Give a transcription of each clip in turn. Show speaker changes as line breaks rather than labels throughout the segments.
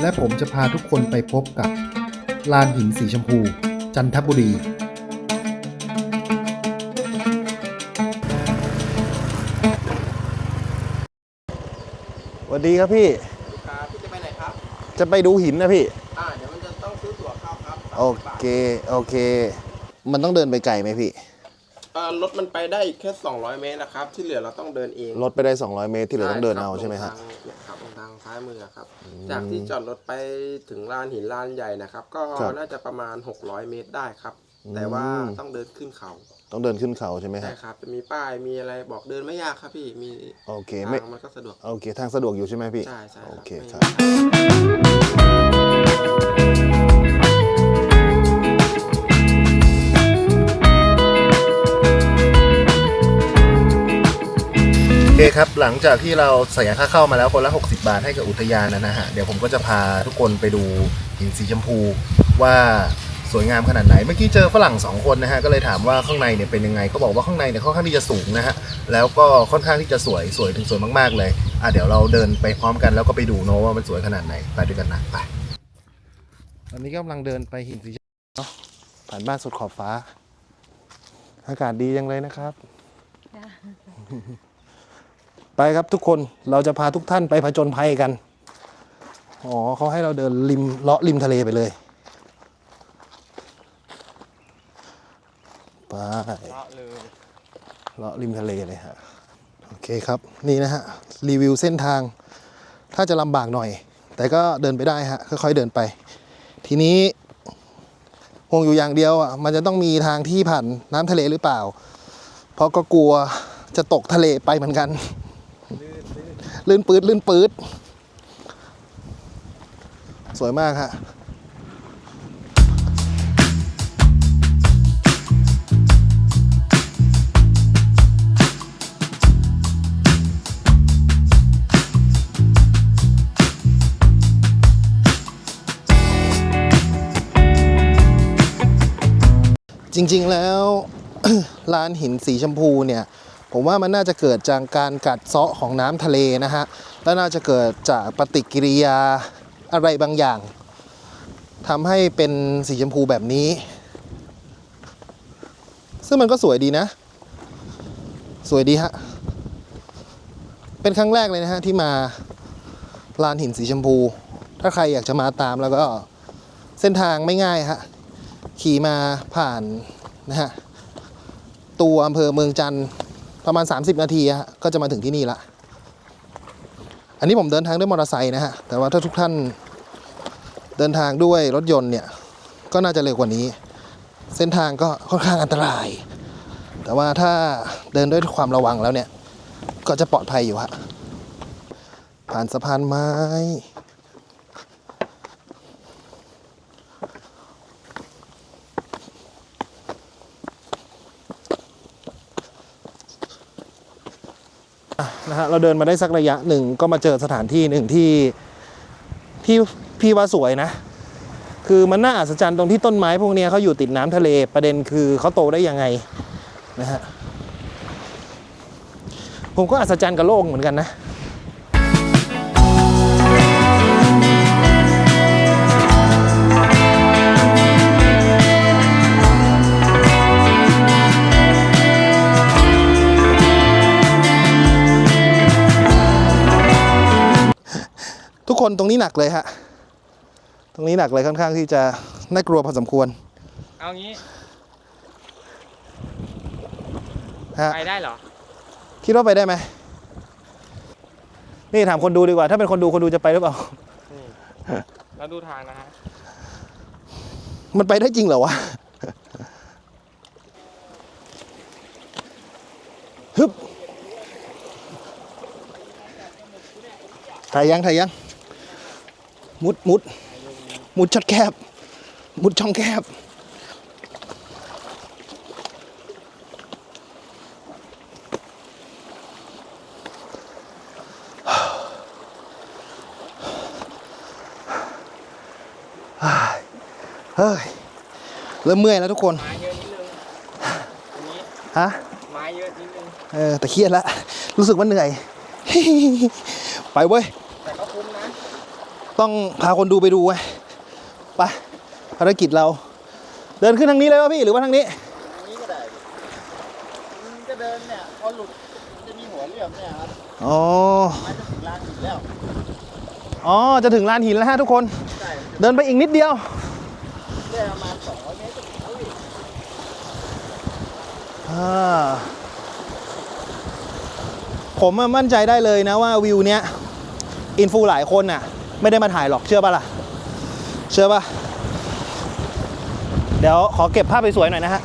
และผมจะพาทุกคนไปพบกับ ลานหินสีชมพู จันทบุรี
สวัสดีครับพี่
ครับพี่จะไปไหนครับ
จะไปดูหินนะพี่
อ่าเดี๋ยวมันจะต้องซื้อตั๋วเข้าครับ
โอเค โอเค มันต้องเดินไปไกลไหมพี่
เอ่อ รถมันไปได้แค่ 200 เมตรนะครับ ที่เหลือเราต้องเดินเอง
รถไปได้ 200 เมตรที่เหลือต้องเดินเอาใช่ไหมฮะ
ทางเนี่ยครับตรงทางซ้ายมือครับ จากที่จอดรถไปถึงลานหินลานใหญ่นะครับ ก็
ครับ
น่าจะประมาณ 600 เมตรได้ครับแต่ว่า
อืม
ต้องเดินขึ้นเขา
ต้องเดินขึ้นเขาใช่ไหม
ใช่
ฮะ
ครับ จะมีป้ายมีอะไรบอกเดินไม่ยากครับพี่มี
โอเคไม่
ทางมันก็สะดวก
โอเคทางสะดวกอยู่ใช่ไหมพี่
ใช่ใช่ครับ
โอเค
ไม่
ครับ
โอ เคครับ หลังจากที่เราเสียค่าเข้ามาแล้วคนละ 60 บาทให้กับอุทยานนะฮะ เดี๋ยวผมก็จะพาทุกคนไปดูหินสีชมพูว่าสวยงามขนาดไหน เมื่อกี้เจอฝรั่งสองคนนะฮะ ก็เลยถามว่าข้างในเนี่ยเป็นยังไงเขาบอกว่าข้างในเนี่ยค่อนข้างที่จะสูงนะฮะ แล้วก็ค่อนข้างที่จะสวย สวยถึงสวยมากๆเลย อะเดี๋ยวเราเดินไปพร้อมกันแล้วก็ไปดูเนอะว่ามันสวยขนาดไหน ไปด้วยกันนะ ไป
ตอนนี้กำลังเดินไปหินสีชมพูเนาะ ผ่านบ้านสุดขอบฟ้า อากาศดีจังเลยนะครับ ไปครับทุกคนเราจะพาทุกท่านไปผจญภัยกัน อ๋อเขาให้เราเดินริมเลาะริมทะเลไปเลยไปเลาะริมทะเลเลยฮะโอเคครับนี่นะฮะรีวิวเส้นทาง ถ้าจะลำบากหน่อย แต่ก็เดินไปได้ฮะค่อยๆเดินไป ทีนี้ห่วงอยู่อย่างเดียวอะมันจะต้องมีทางที่ผ่านน้ำทะเลหรือเปล่า เพราะก็กลัวจะตกทะเลไปเหมือนกัน ลื่นปืดลื่นปืดสวยมากฮะจริงๆแล้วลานหินสีชมพูเนี่ย ผมว่ามันน่าจะเกิดจากการกัดเซาะของน้ำทะเลนะฮะและน่าจะเกิดจากปฏิกิริยาอะไรบางอย่างทำให้เป็นสีชมพูแบบนี้ ซึ่งมันก็สวยดีนะ สวยดีฮะเป็นครั้งแรกเลยนะฮะที่มาลานหินสีชมพู ถ้าใครอยากจะมาตามแล้วก็เส้นทางไม่ง่ายฮะขี่มาผ่านนะฮะตัวอำเภอเมืองจันทร์ ประมาณ 30 นาทีฮะก็จะมาถึงที่นี่ละ อันนี้ผมเดินทางด้วยมอเตอร์ไซค์นะฮะ แต่ว่าถ้าทุกท่านเดินทางด้วยรถยนต์เนี่ย ก็น่าจะเร็วกว่านี้ เส้นทางก็ค่อนข้างอันตราย แต่ว่าถ้าเดินด้วยความระวังแล้วเนี่ย ก็จะปลอดภัยอยู่ฮะผ่านสะพานไม้ นะฮะเราเดินมาได้สักระยะหนึ่งก็มาเจอสถานที่หนึ่งที่ที่พี่ว่าสวยนะ คือมันน่าอัศจรรย์ตรงที่ต้นไม้พวกนี้เขาอยู่ติดน้ำทะเลประเด็นคือเขาโตได้ยังไงนะฮะผมก็อัศจรรย์กับโลกเหมือนกันนะ นตรงนี้หนักเลยฮะ ตรงนี้หนักเลยค่อนข้างที่จะน่ากลัวพอสมควร
เอางี้
ฮะ
ไปได้เหรอ
คิดว่าไปได้ไหม นี่ถามคนดูดีกว่า ถ้าเป็นคนดูคนดูจะไปหรือเปล่า
เราดูทางนะฮะ
มันไปได้จริงเหรอวะ ฮึบถ่ายยังถ่ายยัง มุดมุดมุดช็อตแคบ มุดช่องแคบ เฮ้ย เริ่มเมื่อยแล้วทุกคน
ไม้เยอะนิดนึงอันนี้
ฮะ
ไม้เยอะนิดนึง
เออแต่เครียดละ รู้สึกว่าเหนื่อย ไปเว้ย
แต่ก็คุ้มนะ
ต้องพาคนดูไปดูไงไปภารกิจเรา เดินขึ้นทางนี้เลยวะพี่หรือว่าทางนี้
อันนี้ก็ได้มันจะเดินเนี่ยพอหลุดมันจะมีหัวเรียบเนี่ยครับ
อ๋อ
มันจะถึงลานหินแล้ว
อ๋อจะถึงลานหินแล้วฮะทุกคน
ใช่
เดินไปอีกนิดเดียว
ได้ประมาณ200เมตรจะถึงแล้วพี่
อ่าผมอะมั่นใจได้เลยนะว่าวิวเนี้ยอินฟูหลายคนน่ะ ไม่ได้มาถ่ายหรอกเชื่อปะล่ะ เชื่อปะเดี๋ยวขอเก็บภาพไปสวยหน่อยนะฮะ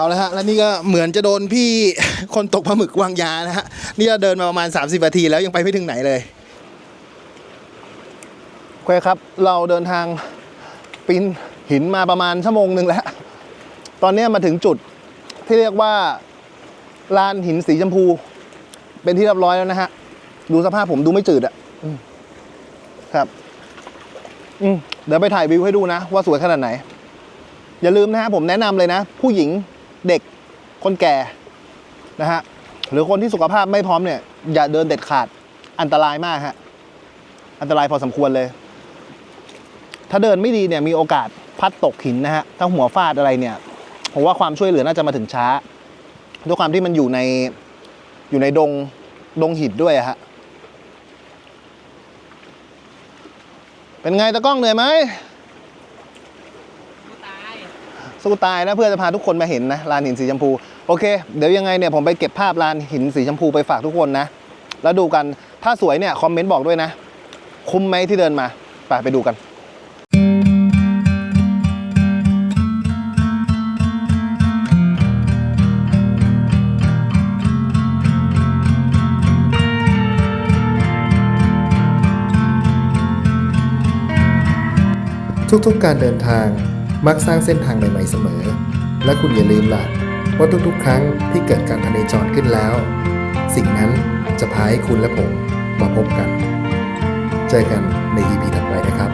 เอาละฮะแล้วนี่ก็เหมือนจะโดนพี่คนตกปลาหมึกวางยานะฮะนี่เราเดินมาประมาณ 30นาทีแล้วยังไปไม่ถึงไหนเลยโอเคครับ เราเดินทางปีนหินมาประมาณชั่วโมงหนึ่งแล้ว ตอนนี้มาถึงจุดที่เรียกว่าลานหินสีชมพู เป็นที่เรียบร้อยแล้วนะฮะ ดูสภาพผมดูไม่จืดอะครับ อืมเดี๋ยวไปถ่ายวิวให้ดูนะ ว่าสวยขนาดไหน อย่าลืมนะฮะผมแนะนำเลยนะ ผู้หญิง เด็กคนแก่นะฮะหรือคนที่สุขภาพไม่พร้อมเนี่ย อย่าเดินเด็ดขาดอันตรายมากฮะอันตรายพอสมควรเลย ถ้าเดินไม่ดีเนี่ยมีโอกาสพัดตกหินนะฮะถ้าหัวฟาดอะไรเนี่ยผมว่าความช่วยเหลือน่าจะมาถึงช้า ด้วยความที่มันอยู่ในอยู่ในดงดงหินด้วยฮะเป็นไงตะกล้องเหนื่อยไหม สู้ตายนะเพื่อจะพาทุกคนมาเห็นนะลานหินสีชมพูโอเค เดี๋ยวยังไงเนี่ยผมไปเก็บภาพลานหินสีชมพูไปฝากทุกคนนะ แล้วดูกันถ้าสวยเนี่ยคอมเมนต์บอกด้วยนะ คุ้มไหมที่เดินมาไปไปดูกัน
ทุกๆการเดินทาง มักสร้างเส้นทางใหม่ๆเสมอ และคุณอย่าลืมล่ะว่าทุกๆ ครั้งที่เกิดการทะเลจรขึ้นแล้ว สิ่งนั้นจะพาให้คุณและผมมาพบกัน เจอกันใน EP ถัดไปนะครับ